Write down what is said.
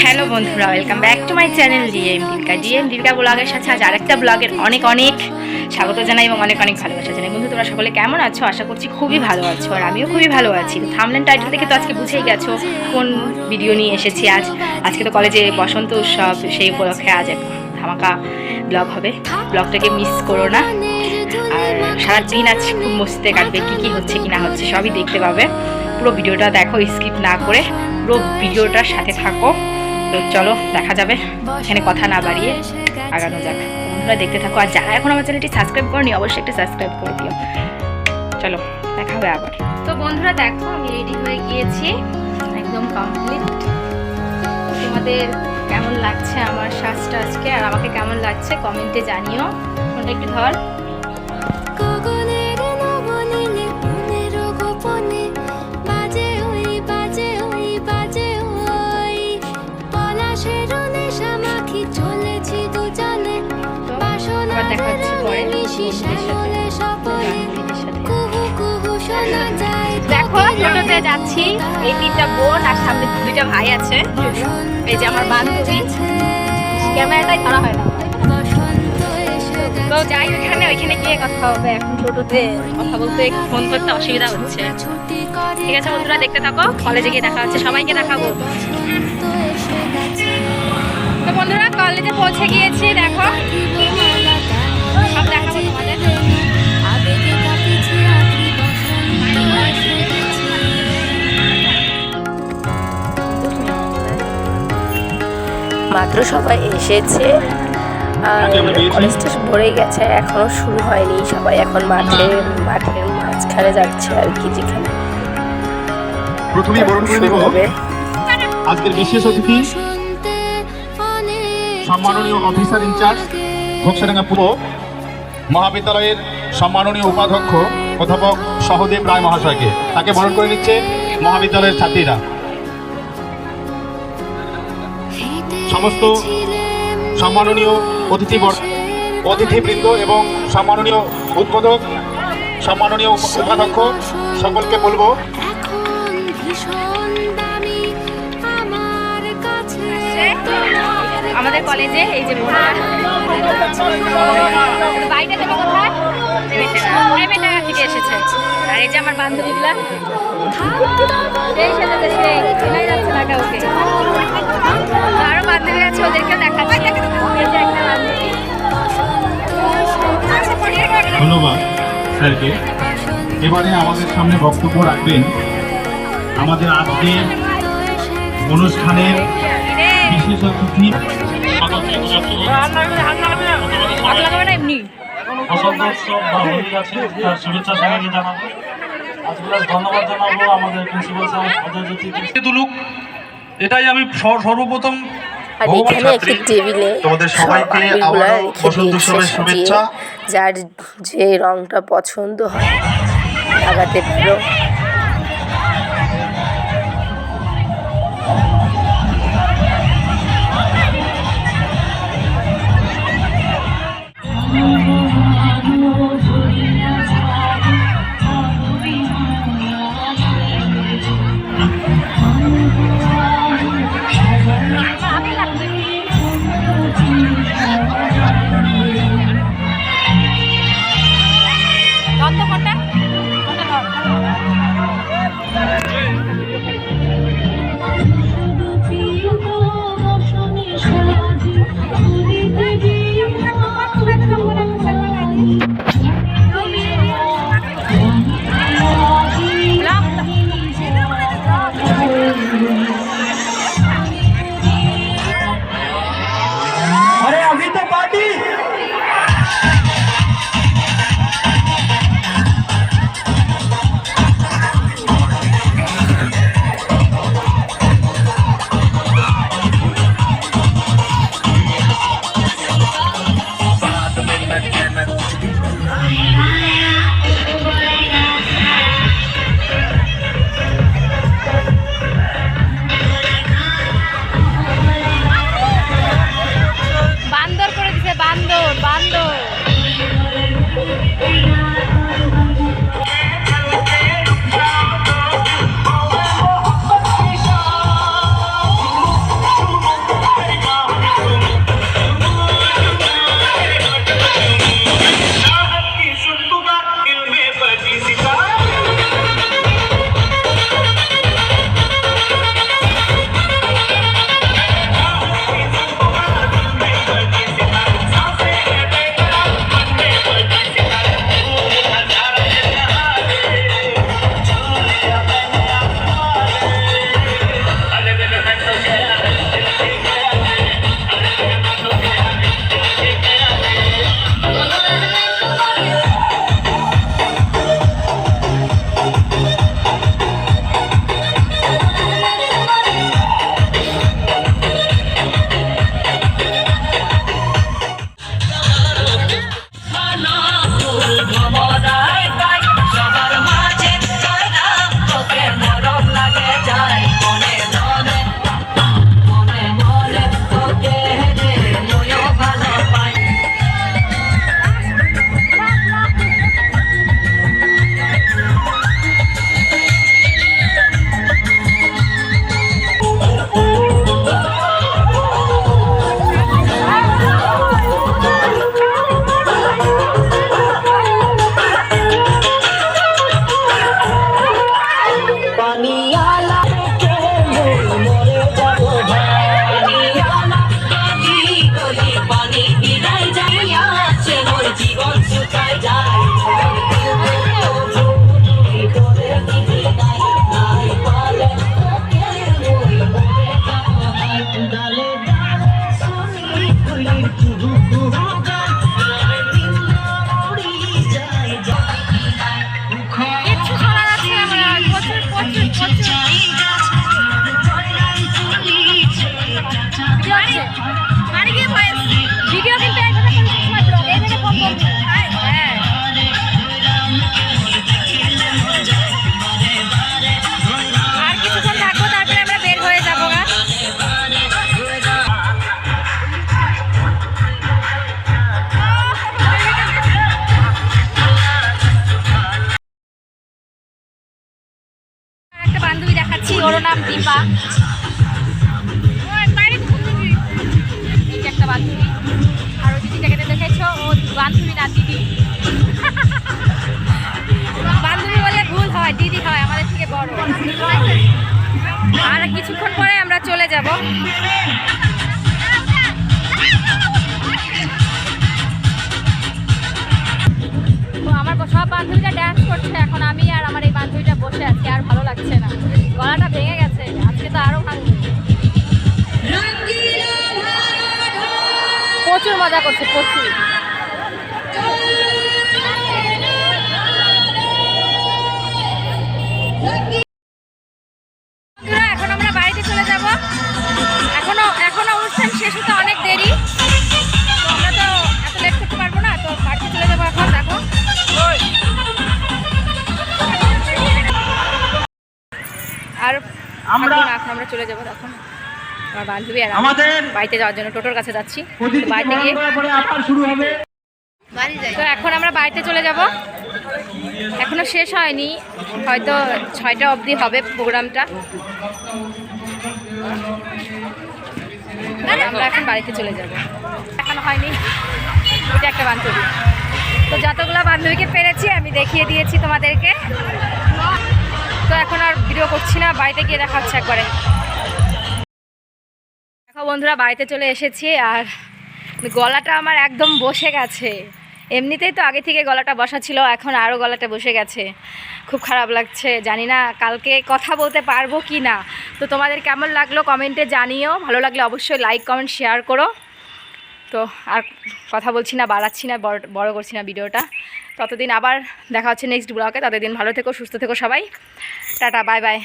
Hello বন্ধুরা welcome back to my channel DM Dilka DM Dilka ব্লগের সাথে আজ আরেকটা ব্লগের অনেক অনেক স্বাগত জানাই এবং অনেক অনেক ভালোবাসা জানাই। বন্ধু, তোমরা সকলে কেমন আছো? আশা করছি খুবই ভালো আছো আর আমিও খুবই ভালো আছি। থামলেন টাইটেল থেকে তো আজকে বুঝেই গেছো কোন ভিডিও নিয়ে এসেছি আজ। আজকে তো কলেজে বসন্ত উৎসব, সেই উপলক্ষে আজ এক ধামাকা ব্লগ হবে। ব্লগটাকে মিস করো না। সারাদিন আজ খুব মস্তিতে কাটবে, কী কী হচ্ছে, কি না হচ্ছে, সবই দেখতে পাবে। পুরো ভিডিওটা দেখো স্কিপ না করে, পুরো ভিডিওটার সাথে থাকো। তো চলো, দেখা যাবে। এখানে কথা না বাড়িয়ে আগানো যাক। বন্ধুরা, দেখতে থাকো। আর যারা এখন আমার চ্যানেলটি সাবস্ক্রাইব করনি, অবশ্যই একটা সাবস্ক্রাইব করে দিও। চলো, দেখা হবে আবার। তো বন্ধুরা, দেখো, আমি রেডি হয়ে গিয়েছি। একদম কমপ্লিট তোমাদের কেমন লাগছে আমার সাজটা আজকে? আর আমাকে কেমন লাগছে? কমেন্টে জানিও। ফোনটা একটু ধর। দেখা হচ্ছে পরে যায় দেখো টোটোতে যাচ্ছি। এই তিনটা বোন আর সামনে দুইটা ভাই আছে। এই যে আমার বান্ধবী। ক্যামেরাটাই ধরা হয় না। তো যাই ওইখানে ওইখানে গিয়ে কথা হবে। এখন টোটোতে কথা বলতে ফোন করতে অসুবিধা হচ্ছে। ঠিক আছে বন্ধুরা দেখতে থাকো। কলেজে গিয়ে দেখা হচ্ছে। সবাইকে দেখাবো। তো বন্ধুরা কলেজে পৌঁছে গিয়েছি। দেখো মাত্র সবাই এসেছে। আর কলেজটা ভরে গেছে এখনও শুরু হয়নি। সবাই এখন মাঠে মাঠের মাঝখানে যাচ্ছে আর কি যেখানে। প্রথমেই বরণ করে নেব। আজকের বিশেষ অতিথি সম্মাননীয় অফিসার ইনচার্জ ঘোকসাডাঙ্গা পূর্ব মহাবিদ্যালয়ের সম্মাননীয় উপাধ্যক্ষ অধ্যাপক সহদেব রায় মহাশয়কে। তাকে বরণ করে নিচ্ছে মহাবিদ্যালয়ের ছাত্রীরা। সমস্ত সম্মাননীয় অতিথিবর অতিথিবৃন্দ এবং সম্মাননীয় উদ্বোধক, সম্মাননীয় উপাধ্যক্ষ সকলকে বলব, আমাদের কলেজে এই যে আর এই যে আমার বান্ধবীগুলা সেই সাথে সেই চেনাই যাচ্ছে না কাউকে আরও বান্ধবী আছে ওদেরকে দেখাচ্ছি এই যে একটা বান্ধবী। ধন্যবাদ স্যারকে। এবারে আমাদের সামনে বক্তব্য রাখবেন আমাদের আজকের অনুষ্ঠানের বিশেষ অতিথি এমনি উৎসব বা হোলি আছে তার শুভেচ্ছা সবাইকে জানাব। আজকে ধন্যবাদ জানাব আমাদের প্রিন্সিপাল স্যার অজয় জ্যোতি। এটাই আমি সর্বপ্রথম আর এখানে একটি টেবিলে সব রেখে দিয়েছে সাজিয়ে। যার যে রংটা পছন্দ হয় লাগাতে পারো। পুরো নাম দীপা। এই যে একটা বান্ধবী। আর ওই দিদিটাকে দেখেছ ও বান্ধবী না দিদি? বান্ধবী বলে ভুল হয় দিদি হয় আমাদের থেকে বড়। আর কিছুক্ষণ পরে আমরা চলে যাব। বান্ধবীরা ড্যান্স করছে, এখন আমি আর আমার এই বান্ধবীটা বসে আছি, আর ভালো লাগছে না। গলাটা ভেঙে গেছে, আজকে তো আরও ভাঙবে প্রচুর মজা করছে, প্রচুর। আমরা এখন আমরা চলে যাব এখন আমার বান্ধবী আর আমাদের বাড়িতে যাওয়ার জন্য টোটোর কাছে যাচ্ছি। বাড়িতে গিয়ে তো এখন আমরা বাড়িতে চলে যাব। এখনও শেষ হয়নি। হয়তো ছয়টা অবধি হবে প্রোগ্রামটা। আমরা এখন বাড়িতে চলে যাব। এখনও হয়নি। এটা একটা বান্ধবী। তো যতগুলো বান্ধবীকে পেরেছি আমি দেখিয়ে দিয়েছি তোমাদেরকে। তো এখন আর ভিডিও করছি না, বাড়িতে গিয়ে দেখা একবারে। দেখো বন্ধুরা, বাড়িতে চলে এসেছি আর গলাটা আমার একদম বসে গেছে। এমনিতেই তো আগে থেকে গলাটা বসা ছিল, এখন আরও গলাটা বসে গেছে। খুব খারাপ লাগছে, জানি না কালকে কথা বলতে পারব কি না তো তোমাদের কেমন লাগল কমেন্টে জানিও, ভালো লাগলে অবশ্যই লাইক কমেন্ট শেয়ার করো। তো আর কথা বলছি না, বাড়াচ্ছি না, বড় করছি না ভিডিওটা। ততদিন আবার দেখা হচ্ছে নেক্সট ব্লগে ততদিন ভালো থেকো, সুস্থ থেকো সবাই। Tata bye bye